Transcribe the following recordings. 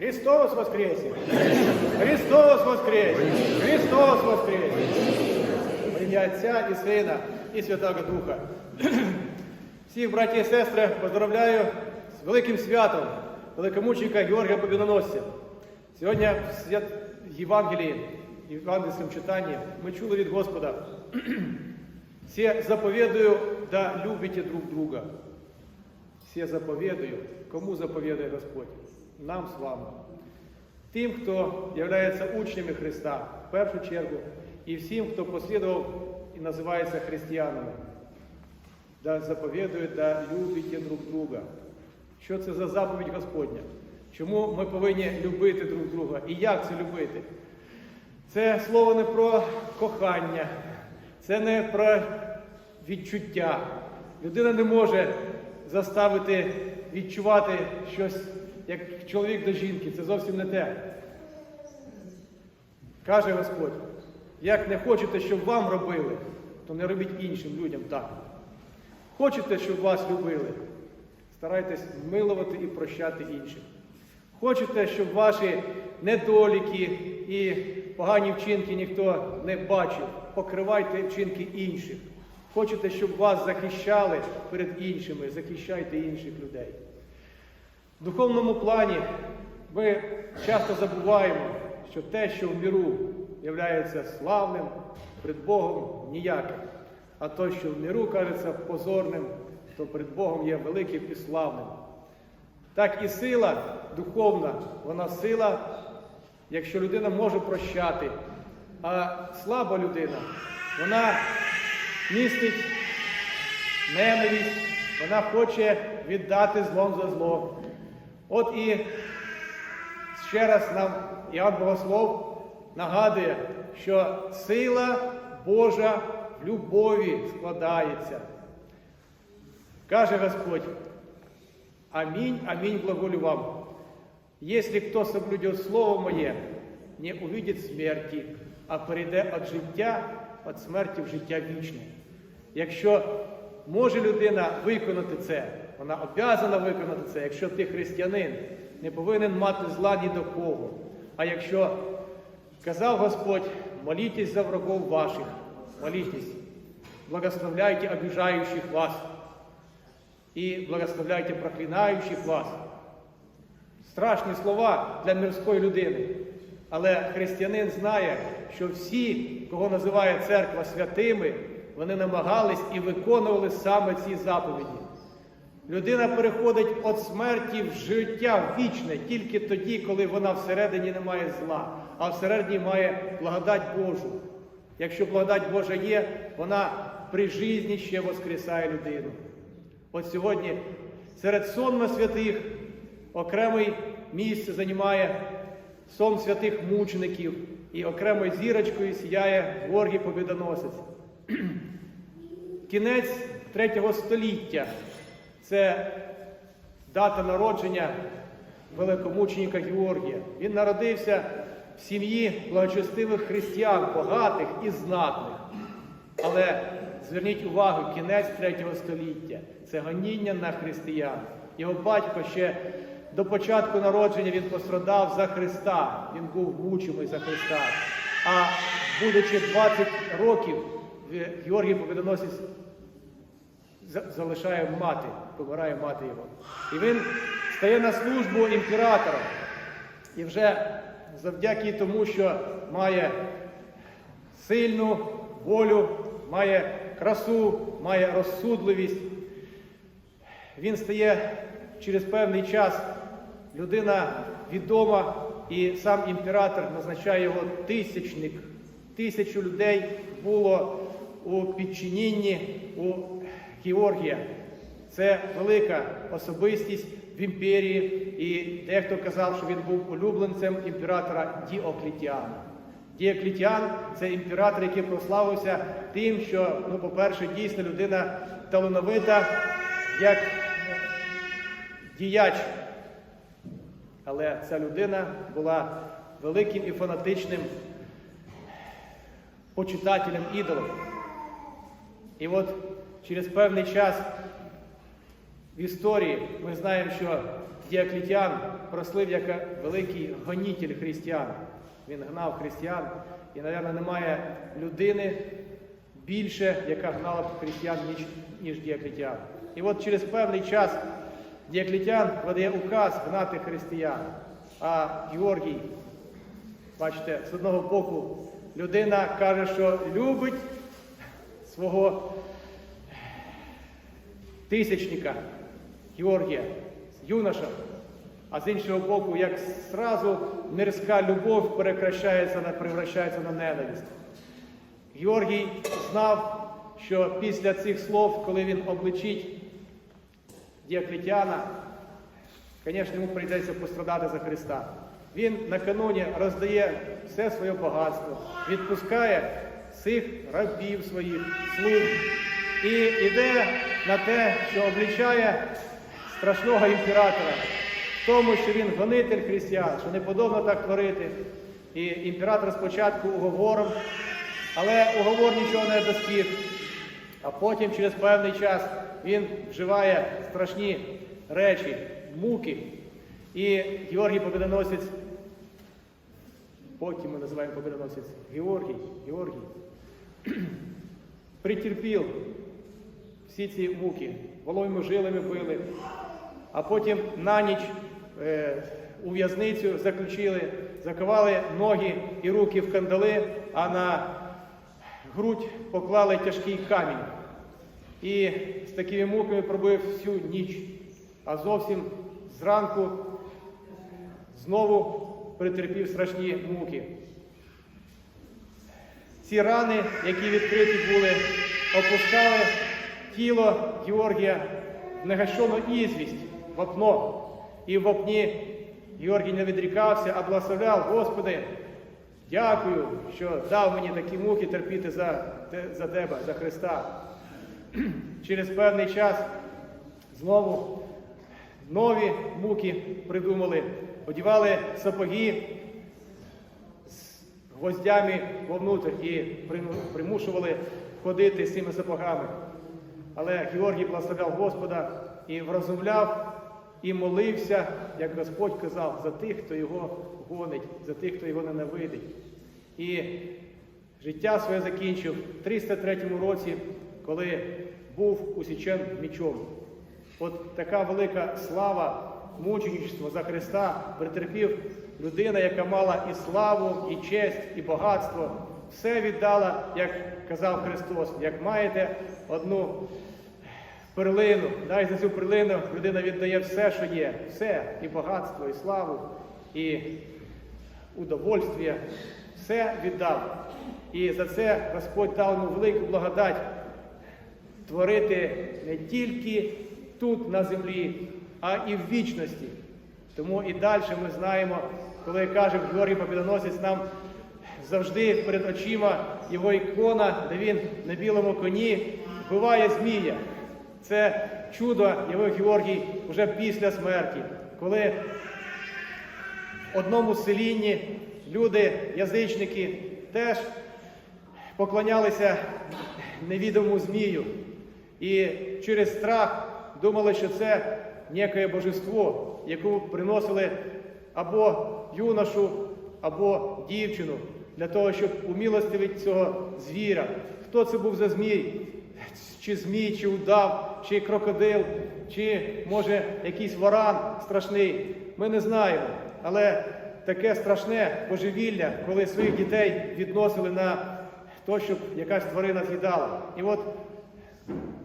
Христос воскресе! Христос воскресе! Христос воскресе! В ім'я Отця і Сина і Святого Духа. Всіх браті і сестри поздравляю з великим святом великомученика Георгія Побідоносця. Сьогодні в. Євангелії, в євангельському читанні ми чули від Господа. Все заповедую, да любите друг друга. Все заповедую. Кому заповідує Господь? Нам з вами. Тим, хто є учнями Христа, в першу чергу, і всім, хто послідував і називається християнами. Да заповідує, да любите друг друга. Що це за заповідь Господня? Чому ми повинні любити друг друга? І як це любити? Це слово не про кохання, це не про відчуття. Людина не може заставити відчувати щось як чоловік до жінки. Це зовсім не те. Каже Господь, як не хочете, щоб вам робили, то не робіть іншим людям так. Хочете, щоб вас любили, старайтесь милувати і прощати інших. Хочете, щоб ваші недоліки і погані вчинки ніхто не бачив, покривайте вчинки інших. Хочете, щоб вас захищали перед іншими, захищайте інших людей. В духовному плані ми часто забуваємо, що те, що в міру є славним, перед Богом ніяким. А то, що в міру кажеться позорним, то перед Богом є великим і славним. Так і сила духовна, вона сила, якщо людина може прощати, а слаба людина, вона містить ненависть, вона хоче віддати злом за зло. От і ще раз нам Іоанн Богослов нагадує, що сила Божа в любові складається. Каже Господь, амінь, амінь, глаголю вам. Если кто соблюдет Слово Моє, не увидит смерті, а перейде від життя, від смерті в життя вічне. Якщо може людина виконати це, вона обязана виконати це, якщо ти християнин, не повинен мати зла ні до кого. А якщо казав Господь, молітесь за врагов ваших, молітесь, благословляйте обижающих вас і благословляйте проклинаючих вас. Страшні слова для мирської людини. Але християнин знає, що всі, кого називає церква святими, вони намагались і виконували саме ці заповіді. Людина переходить від смерті в життя вічне тільки тоді, коли вона всередині не має зла, а всередині має благодать Божу. Якщо благодать Божа є, вона при житті ще воскресає людину. От сьогодні серед сонма святих окреме місце займає сон святих мучеників і окремою зірочкою сіяє Георгій Побідоносець. Кінець третього століття це дата народження великомученика Георгія. Він народився в сім'ї благочестивих християн, багатих і знатних. Але зверніть увагу, кінець третього століття це гоніння на християн. Його батько ще до початку народження він пострадав за Христа. Він був мучимий за Христа. А будучи 20 років, Георгій Побідоносець залишає мати, помирає мати його. І він стає на службу імператора. І вже завдяки тому, що має сильну волю, має красу, має розсудливість, він стає через певний час людина відома, і сам імператор назначає його тисячник. Тисячу людей було у підчинінні у Георгія. Це велика особистість в імперії, і дехто казав, що він був улюбленцем імператора Діоклітіана. Діоклітіан це імператор, який прославився тим, що, ну, по-перше, дійсно людина талановита, як діяч. Але ця людина була великим і фанатичним почитателем ідолів. І от через певний час в історії ми знаємо, що Діоклетіан прослив як великий гонітель християн. Він гнав християн, і, мабуть, немає людини більше, яка гнала б християн, ніж, ніж Діоклетіан. І от через певний час Діоклетіан видає указ гнати християн. А Георгій, бачите, з одного боку людина каже, що любить свого тисячника Георгія, юноша, а з іншого боку, як зразу мирська любов перекращається превращається на ненависть. Георгій знав, що після цих слов, коли він обличить Діоклетіана, звісно, йому прийдеться пострадати за Христа. Він накануні роздає все своє багатство, відпускає цих рабів своїх, слуг і йде на те, що обличає страшного імператора в тому, що він гонитель християн, що не подобно так творити. І імператор спочатку уговором, але уговор нічого не достиг. А потім, через певний час, він вживає страшні речі, муки. І Георгій Победоносець, потім ми називаємо Победоносець Георгій, Георгій, притерпів всі ці муки, воловими жилами били, а потім на ніч е, у в'язницю заключили, заковали ноги і руки в кандали, а на грудь поклали тяжкий камінь. І з такими муками пробив всю ніч, а зовсім зранку знову претерпів страшні муки. Ці рани, які відкриті були, опускали тіло Георгія негашену ізвість, в опно. І в опні Георгій не відрікався, а благословляв, Господи, дякую, що дав мені такі муки терпіти за, за Тебе, за Христа. Через певний час знову нові муки придумали, одівали сапоги з гвоздями вовнутрь і примушували ходити з цими сапогами. Але Георгій благословляв Господа і врозумляв і молився, як Господь казав, за тих, хто його гонить, за тих, хто його ненавидить. І життя своє закінчив в 303 році, коли був усічен мічом. От така велика слава, мученичество за Христа претерпів людина, яка мала і славу, і честь, і багатство. Все віддала, як казав Христос, як маєте одну перлину, дай за цю перлину людина віддає все, що є, все, і багатство, і славу, і удовольствие, все віддав. І за це Господь дав йому велику благодать творити не тільки тут на землі, а і в вічності. Тому і далі ми знаємо, коли каже Георгій Побідоносець, нам завжди перед очима його ікона, де він на білому коні вбиває змія. Це чудо його Георгій вже після смерті, коли в одному селінні люди, язичники, теж поклонялися невідомому змію. І через страх думали, що це некое божество, яку приносили або юношу, або дівчину, для того, щоб умилостивити цього звіра. Хто це був за змій? Чи змій, чи удав, чи крокодил, чи може якийсь варан страшний. Ми не знаємо. Але таке страшне божевілля, коли своїх дітей відносили на то, щоб якась тварина з'їдала. І от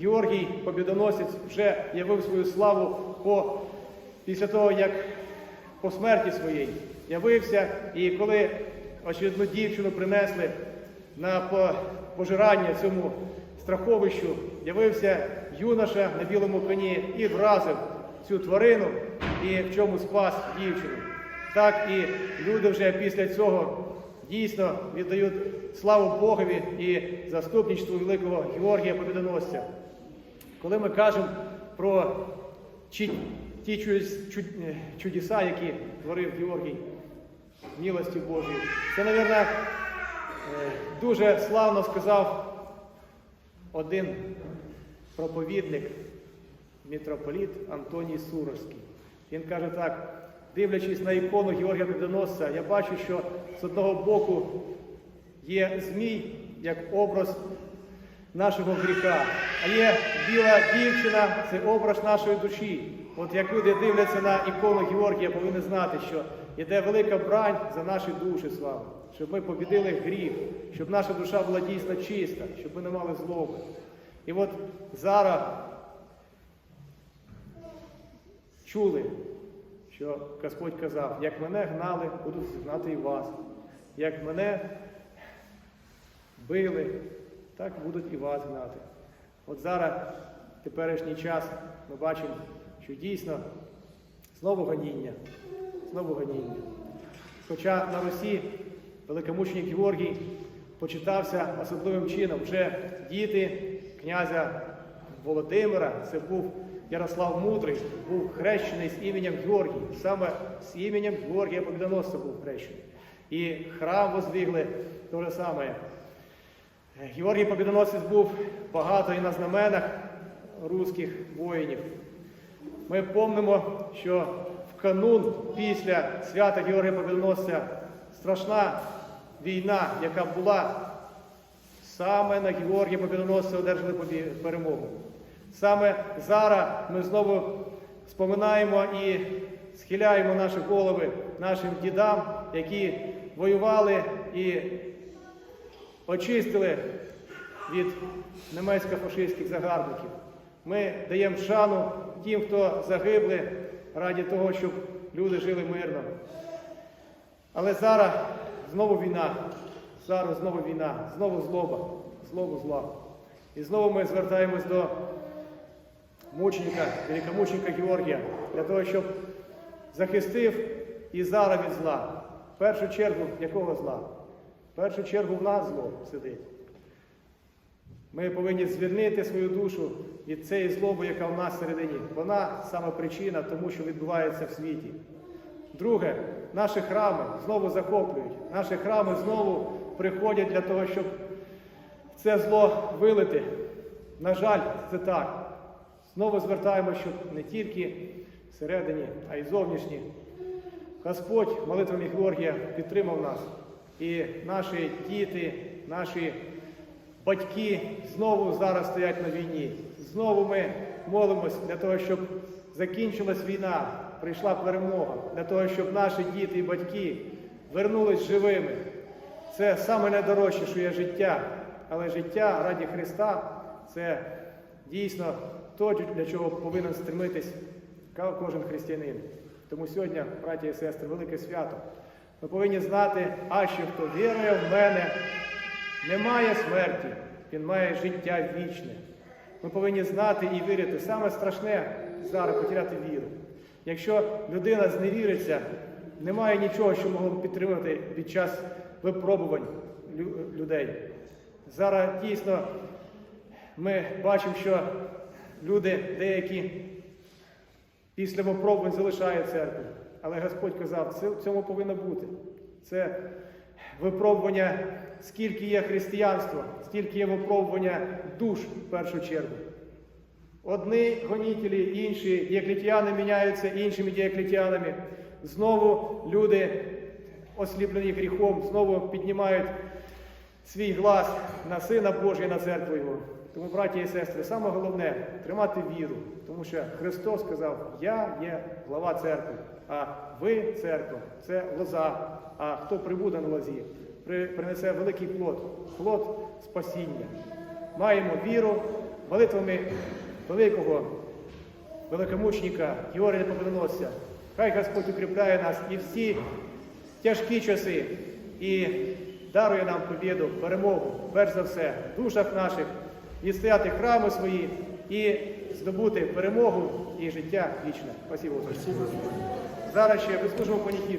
Георгій Побідоносець вже явив свою славу по, після того, як по смерті своїй явився, і коли очередну дівчину принесли на пожирання цьому страховищу, явився юноша на білому коні і вразив цю тварину, і в чому спас дівчину. Так і люди вже після цього дійсно віддають славу Богові і заступничству великого Георгія Побідоносця. Коли ми кажемо про ті чудес- е, чудеса, які творив Георгій милості Божої, це, мабуть, дуже славно сказав один проповідник, митрополіт Антоній Сурожський. Він каже так, дивлячись на ікону Георгія Побідоносця, я бачу, що з одного боку є змій як образ нашого гріха, а є біла дівчина це образ нашої душі. От як люди дивляться на ікону Георгія, повинні знати, що йде велика брань за наші душі з вами, щоб ми побідили гріх, щоб наша душа була дійсно чиста, щоб ми не мали злоби. І от зараз чули, що Господь казав, як мене гнали, будуть гнати і вас. Як мене били, так будуть і вас гнати. От зараз, в теперішній час, ми бачимо, що дійсно знову гоніння, знову гоніння. Хоча на Русі великомученик Георгій почитався особливим чином. Вже діти князя Володимира, це був Ярослав Мудрий, був хрещений з іменем Георгій. Саме з іменем Георгія Побідоносця був хрещений. І храм воздвигли те ж саме. Георгій Побідоносець був багато і на знаменах руських воїнів. Ми помнимо, що в канун після свята Георгія Побідоносця страшна війна, яка була, саме на Георгія Побідоносця одержали перемогу. Саме зараз ми знову споминаємо і схиляємо наші голови нашим дідам, які воювали і очистили від німецько-фашистських загарбників. Ми даємо шану тим, хто загибли раді того, щоб люди жили мирно. Але зараз знову війна, зараз знову війна, знову злоба, знову зла. І знову ми звертаємось до мученика, великомученика Георгія, для того, щоб захистив і зараз від зла. В першу чергу якого зла? В першу чергу в нас зло сидить. Ми повинні звільнити свою душу від цієї злоби, яка в нас всередині. Вона саме причина тому, що відбувається в світі. Друге, наші храми знову захоплюють. Наші храми знову приходять для того, щоб це зло вилити. На жаль, це так. Знову звертаємося, щоб не тільки всередині, а й зовнішні. Господь молитвами Георгія підтримав нас. І наші діти, наші батьки знову зараз стоять на війні. Знову ми молимось для того, щоб закінчилась війна, прийшла перемога, для того, щоб наші діти і батьки вернулись живими. Це саме найдорожче, що є життя. Але життя раді Христа це дійсно то, для чого повинен стремитись кожен християнин. Тому сьогодні, браті і сестри, велике свято. Ми повинні знати, а що хто вірує в мене, немає смерті, він має життя вічне. Ми повинні знати і вірити. Саме страшне зараз потеряти віру. Якщо людина зневіриться, немає нічого, що могло б підтримати під час випробувань людей. Зараз дійсно ми бачимо, що люди деякі після випробувань залишають церкву. Але Господь казав, це в цьому повинно бути. Це випробування, скільки є християнства, стільки є випробування душ в першу чергу. Одні гонітелі, інші діаклетіани міняються іншими діаклетіанами. Знову люди, осліплені гріхом, знову піднімають свій глас на Сина Божий, на церкву Його. Тому, браті і сестри, саме головне тримати віру, тому що Христос сказав, Я є глава церкви, а ви церква це лоза. А хто прибуде на лозі, принесе великий плод, плод спасіння. Маємо віру молитвами великого великомучника Георгія Победоносця. Хай Господь укріпляє нас і всі тяжкі часи і дарує нам побіду, перемогу, перш за все, в душах наших, відстояти храми свої і здобути перемогу і життя вічне. Спасибо. Зараз ще вислужимо паніків.